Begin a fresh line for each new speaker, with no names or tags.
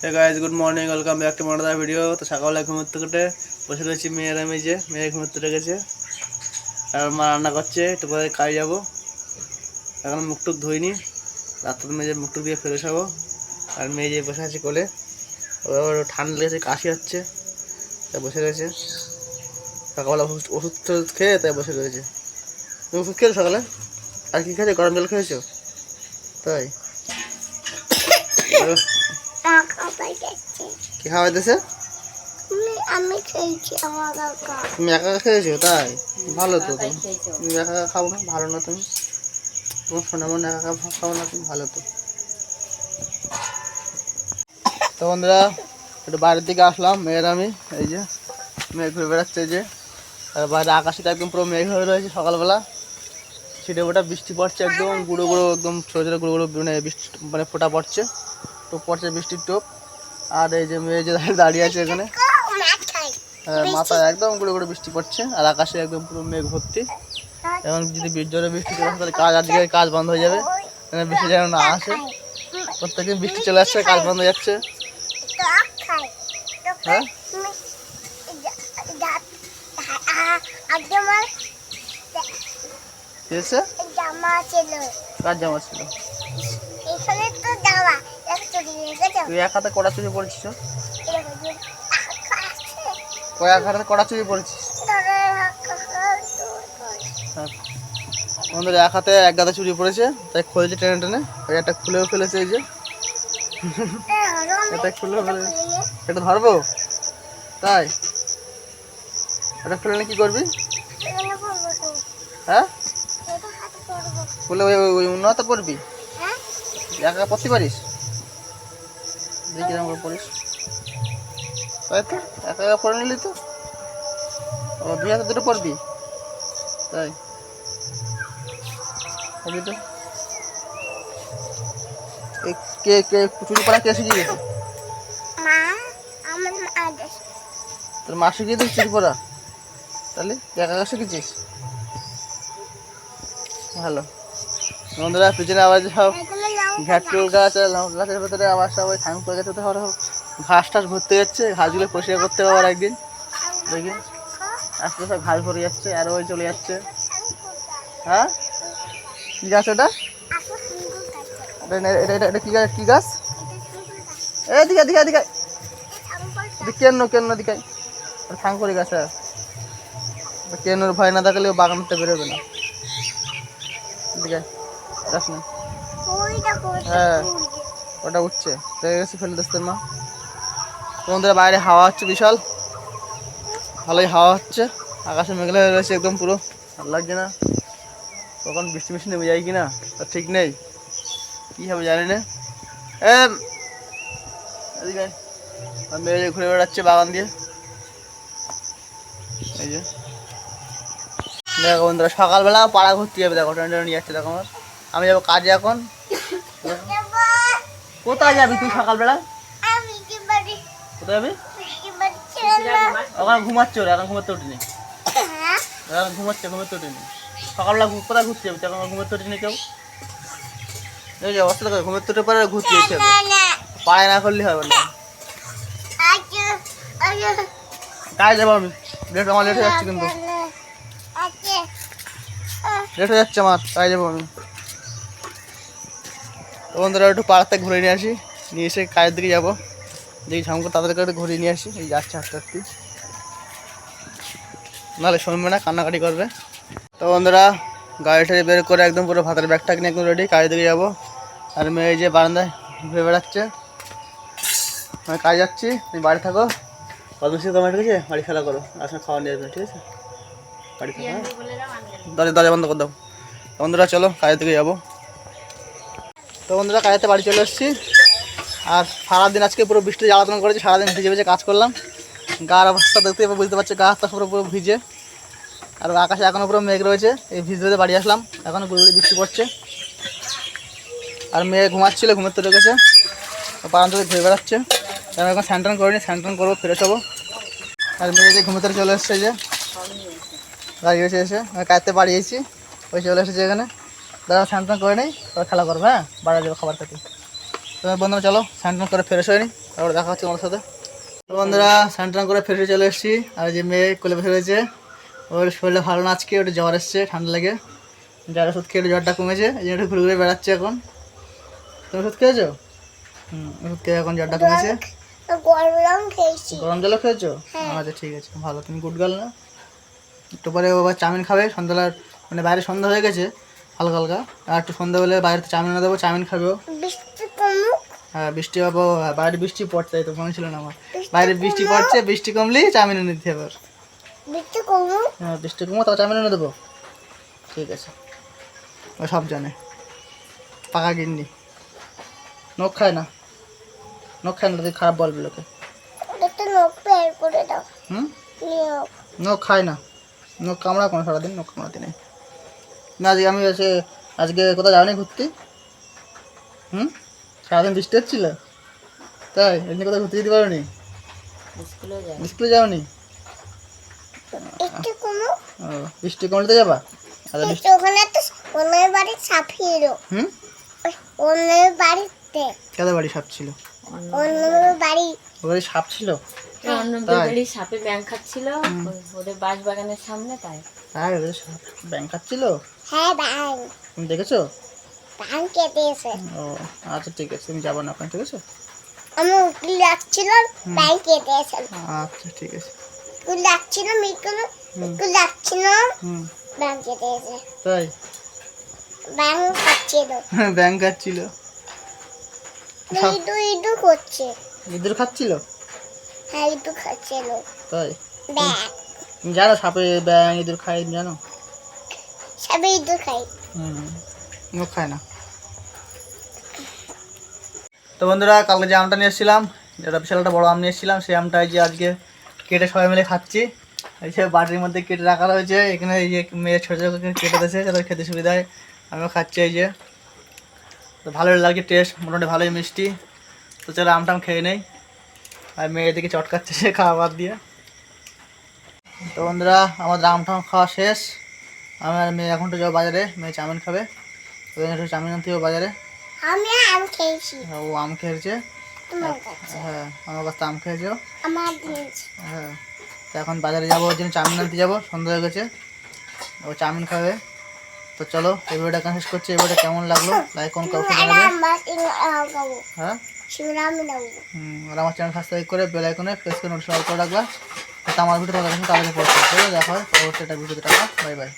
Hey guys good morning welcome back to another video তো সকালবেলা ঘুমোতে কেটে বসে রয়েছি মেয়ের যে মেয়ে ঘুমোতে রেখেছে আর মা রান্না করছে, একটু পরে কাজে যাব। এখন মুখ টুক ধুইনি, রাত্রে মেয়ে যে মুখ টুক দিয়ে ফেরে যাব আর মেয়ে যে বসে আছে কোলে, ওর ঠান্ডা লেগেছে, কাশি হচ্ছে, তাই বসে রয়েছে। সকালবেলা ওষুধ টষুধ খেয়ে তাই বসে রয়েছে। তুমি ওষুধ খেয়েছো সকালে? আর কি খেয়েছো? গরম জল খেয়েছো? তাই? কি খাওয়া দিতেছে
আমি আমি খেয়েছি আমার কাকা।
তুমি একা খেয়েছো? তাই? ভালো তো তুমি একা খাও না? ভালো না তুমি? তোমার সোনা মনে একা খাও না তুমি? ভালো তো। তো বন্ধুরা একটু বাইরের দিকে আসলাম মেয়ের আমি এই যে মেয়ে ঘুরে বেড়াচ্ছে যে। আর বাইরে আকাশটা একদম পুরো মেঘ হয়ে রয়েছে সকালবেলা। ছিটে ফোটা বৃষ্টি পড়ছে একদম গুঁড়ো গুঁড়ো একদম ছোটো ছোটো গুঁড়ো গুঁড়ো মানে বৃষ্টি মানে ফোটা পড়ছে। টোপ পড়ছে বৃষ্টির টোপ। আর এই যে মেয়ে যে দাঁড়িয়ে আছে এখানে
মাথায়
হ্যাঁ, মাথায় একদম গুঁড়ো গুঁড়ো বৃষ্টি পড়ছে আর আকাশে একদম পুরো মেঘ ভর্তি। এবং যদি জোরে বৃষ্টি চলে আসে তাহলে কাজ আজকে কাজ বন্ধ হয়ে যাবে। বৃষ্টি যেন না আসে। প্রত্যেকদিন বৃষ্টি চলে আসছে কাজ বন্ধ হয়ে যাচ্ছে। হ্যাঁ?
জামা ছিল।
কাজ জামা ছিল?
এখানে তো জামা।
তুই এক হাতে কড়া চুরি পড়েছিস
এরকম যে আঁকা আছে
কয়েক হাতে কড়া চুরি পড়েছিস
তবে
হ্যাঁ। আমাদের এক হাতে এক গাদা চুরি পড়েছে তাই খুলেছে টেনে টেনে ওই একটা খুলেও ফেলেছে এই যে। এটা খুলেও ফেলে এটা ধরবো? তাই? এটা ফেলে কি করবি? হ্যাঁ? বলে ওই ওই- উন্নত পড়বি একা একা পড়তে পারিস? দেখি করে পড়িস তাই তো? একা একা পড়ে নিলি তো? ও দুই হাতে দুটো পড়বি? তাই? হবি তো? কে কে চুরি পড়া কে শিখিয়ে গেছে
আমার
তোর মা শিখিয়ে দিস চুরি পড়া তাহলে একা একা শিখেছিস? ভালো। বন্ধুরা পিছনে যে সব ঘাটুল গাছ আর গাছের ভেতরে আবার সবাই থাং পড়ে গেছে আবার ঘাস টাস ভরতে যাচ্ছে ঘাসগুলো পরিষ্কার করতে হবে আবার একদিন। দেখি। আস্তে আস্তে ঘাস ভরে যাচ্ছে আর ওই চলে যাচ্ছে। হ্যাঁ? কি গাছ ওটা? এটা এটা- এটা গাছ? কি গাছ? এদিকে এদিকে এদিকে এদিকে কেন কেন দিকে থাং করে গেছে কেনর ভয় না থাকলে ও বাগানটা বেরোবে না। এদিকে যাস না। হ্যাঁ ওটা উঠছে। দেখে গেছে, ফেলে দিচ্ছে মা। তোমাদের বাইরে হাওয়া হচ্ছে বিশাল। ভালোই হাওয়া হচ্ছে। আকাশে মেঘলা রয়েছে একদম পুরো। ভালো লাগছে না। কখন বৃষ্টি বৃষ্টি নেমে যায় কি না তার ঠিক নেই। কী হবে জানি না। এ এদিকে মেয়ে যে ঘুরে বেড়াচ্ছে বাগান দিয়ে। এই যে। দেখো বন্ধুরা, সকালবেলা পাড়া ঘুরতে যাবে। দেখো টেনে টেনে নিয়ে যাচ্ছে, দেখো আমার। আমি যাব কাজে এখন। কোথায় যাবি তুই সকালবেলা? কোথায় যাবি? ওখানে ঘুমাচ্ছে এখন ঘুমাতে উঠিনি। এখন ঘুমাচ্ছে, ঘুমাতে উঠিনি। সকালবেলা কোথায় ঘুরতে যাবি? তখন ঘুমাতে উঠিনি কেউ? পরে ঘুরতে পায়ে না হবে যাব আমি। লেট আমার লেট হয়ে যাচ্ছে কিন্তু। লেট হয়ে যাচ্ছে আমার, কাজে যাব আমি। তো বন্ধুরা, একটু পাড়াতে ঘুরে নিয়ে আসি। নিয়ে এসে কাজের দিকে যাব। দেখি ঝামকে তাদের কাছে ঘুরিয়ে নিয়ে আসি। এই যাচ্ছে আস্তে আস্তে। নাহলে শুনবে না, কান্নাকাটি করবে। তো বন্ধুরা, গাড়ি টাড়ি বের করে একদম পুরো ভাতের ব্যাগটা কিনে একদম রেডি কাজের দিকে যাব। আর মেয়ে যে বারান্দায় ঘুরে বেড়াচ্ছে। আমি কাজে যাচ্ছি, তুমি বাড়ি থাকো। পদ্মশ্রী তোমার ঠিক আছে বাড়ি খেলা করো। আসলে খাওয়া নিয়ে আসবে, ঠিক আছে? বাড়ি থাকো হ্যাঁ? দরজা বন্ধ করে দাও। বন্ধুরা, চলো কাজের দিকে যাব। তো বন্ধুরা কাজেতে বাড়ি চলে এসেছি। আর সারাদিন আজকে পুরো বৃষ্টি জ্বালাতন করেছি, সারাদিন ভিজে ভিজে কাজ করলাম। গার অবস্থা দেখতে পাবো, বুঝতে পারছ গা হাতটা পুরো পুরো ভিজে। আর আকাশে এখনও পুরো মেঘ রয়েছে, এই ভিজে ভিজে বাড়ি আসলাম এখনও গুড়ি বৃষ্টি পড়ছে। আর মেয়ে ঘুমাচ্ছিল ঘুমাতে রেখেছে পাড়ান থেকে ঘুরে বেড়াচ্ছে। আমি এখন স্যান্টান করিনি স্যান্টান করব, ফিরে যাব আর মেয়ে যে ঘুমাতে চলে এসছে যে। গাড়ি এসে এসে, আমি কাটতে বাড়িয়েছি ওই চলে এসেছে এখানে। দাদা স্নান টান করে নেই? তবে খেলা করব হ্যাঁ? বাড়া যাবে খাবার খেতে। তুমি বন্ধুরা চলো স্নান টান করে ফ্রেশ হয়ে নি। তারপরে দেখা হচ্ছে আমার সাথে। বন্ধুরা স্নান করে ফেরে চলে এসেছি। আর যে মেয়ে কোলে বসে রয়েছে ওর শরীরটা ভালো না আজকে ওটা জ্বর এসছে ঠান্ডা লেগে। জ্বর ওষুধ খেয়ে জ্বরটা কমেছে এই জন্য একটু ঘুরে ঘুরে বেড়াচ্ছে এখন। তুমি ওষুধ খেয়েছো? হুম ওষুধ খেয়ে এখন জ্বরটা কমেছে।
গরম খেয়েছি
জলও খেয়েছো?
হ্যাঁ।
আচ্ছা ঠিক আছে ভালো তুমি গুড গার্ল না। একটু পরে ও আবার চাউমিন খাবে সন্ধ্যাবেলার মানে বাইরে সন্ধ্যা হয়ে গেছে। হালকা হালকা। আর একটু সন্ধ্যাবেলায় বাইরে চাউমিন এনে দেবো চাউমিন খাবেও হ্যাঁ বৃষ্টি হব হ্যাঁ, বাইরে বৃষ্টি পড়ছে তো মনে ছিল না আমার। বাইরে বৃষ্টি পড়ছে বৃষ্টি কমলেই চাউমিন এনে দিতে হবে হ্যাঁ বৃষ্টি কমো তাও চাউমিন এনে দেবো। ঠিক আছে। ও সব জানে। পাকা গিন্নি। নখ খায় না। নখ খায় না তুই খারাপ বলবি লোকে।
নখ
খায় না। নখ কামড়া কোনো সারাদিন নখ কামড়াতে নেই। না আজকে আমি এসে আজকে কোথাও যাওনি ঘুরতে। হুম? সারাদিন বৃষ্টি হচ্ছিল। তাই এমনি কোথাও ঘুরতে যেতে পারোনি? স্কুলে যাওনি? ও বৃষ্টি কমলে তো যাবা। আচ্ছা বৃষ্টি
একটু ওখানে একটা অন্যের বাড়ি ছাপিয়ে
হুম?
অন্যের বাড়িতে।
কাদের বাড়ি সাপ ছিল?
অন্যের বাড়ি।
ওর সাপ ছিল?
অন্যদের বাড়ি সাপে ব্যাং খাচ্ছিল ওদের বাঁশ বাগানের সামনে তাই।
সাপ ব্যাংক খাচ্ছিল
হ্যাঁ ব্যাং
তুমি দেখেছ?
ব্যাং কেটেছে
ও আচ্ছা ঠিক আছে তুমি যাব না ওখানে ঠিক আছে?
আমি উকিল ডাকছিল ব্যাং কেটেছে
আচ্ছা ঠিক আছে।
উকিল ডাকছিল মিকুল উকিল
হুম।
ব্যাং কেটেছে
তাই?
ব্যাং খাচ্ছিল।
ব্যাংক খাচ্ছিল।
ইদু ইদু করছে।
ইঁদুর খাচ্ছিল?
হ্যাঁ ইদু খাচ্ছিল।
তাই?
ব্যাং
জানো সাপে ব্যাং ইঁদুর খায় জানো?
সবাই ইদু খাই
হুম খায় না। তো বন্ধুরা কালকে যে আমটা নিয়ে এসেছিলাম যেটা বিশাল একটা বড় আম নিয়ে এসেছিলাম সেই আমটা এই যে আজকে কেটে সবাই মিলে খাচ্ছি। এই যে বাটির মধ্যে কেটে রাখা রয়েছে এখানে এই যে মেয়ে ছোটো ছোটো কেটে দিয়েছে যাতে খেতে সুবিধা হয় আমিও খাচ্ছি এই যে। তো ভালোই লাগছে টেস্ট মোটামুটি ভালোই মিষ্টি। তো চলো আমটাম খেয়ে নেই। আর মেয়ে এদিকে চটকাচ্ছে সে খাওয়া বাদ দিয়ে। তো বন্ধুরা আমাদের আমটাম খাওয়া শেষ। আমার মেয়ে এখন তো যাব বাজারে মেয়ে চাউমিন খাবে। ওই একটু চাউমিন আনতে হবে বাজারে।
আমি আম খেয়েছি।
ও আম খেয়েছে? হ্যাঁ আমার কাছে আম খেয়েছে। হ্যাঁ তো এখন বাজারে যাব ওর জন্য চাউমিন আনতে যাব সন্ধ্যা হয়ে গেছে। ও চাউমিন খাবে। তো চলো এই ভিডিওটা এখানে শেষ করছি। এই ভিডিওটা কেমন লাগল? লাইক কোন কাউকে জানাবে?
আমার
হ্যাঁ? আর আমার চ্যানেল সাবস্ক্রাইব করে বেল আইকনে প্রেস করে নোটিফাই করে রাখবা। তো আমার ভিডিও লাগলে তাহলে পড়তে দেখা পরবর্তী একটা ভিডিওতে টাকা বাই বাই।